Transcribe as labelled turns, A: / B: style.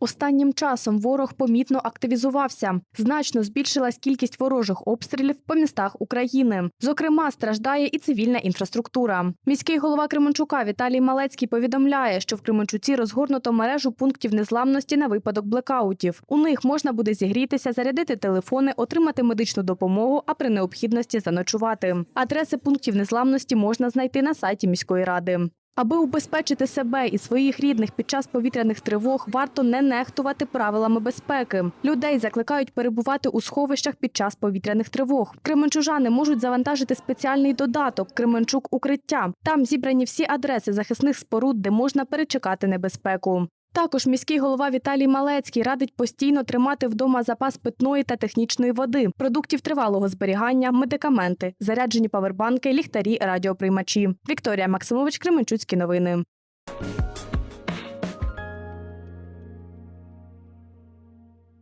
A: Останнім часом ворог помітно активізувався. Значно збільшилась кількість ворожих обстрілів по містах України. Зокрема, страждає і цивільна інфраструктура. Міський голова Кременчука Віталій Малецький повідомляє, що в Кременчуці розгорнуто мережу пунктів незламності на випадок блекаутів. У них можна буде зігрітися, зарядити телефони, отримати медичну допомогу, а при необхідності заночувати. Адреси пунктів незламності можна знайти на сайті міської ради. Аби убезпечити себе і своїх рідних під час повітряних тривог, варто не нехтувати правилами безпеки. Людей закликають перебувати у сховищах під час повітряних тривог. Кременчужани можуть завантажити спеціальний додаток Кременчук Укриття. Там зібрані всі адреси захисних споруд, де можна перечекати небезпеку. Також міський голова Віталій Малецький радить постійно тримати вдома запас питної та технічної води, продуктів тривалого зберігання, медикаменти, заряджені павербанки, ліхтарі, радіоприймачі. Вікторія Максимович, Кременчуцькі новини.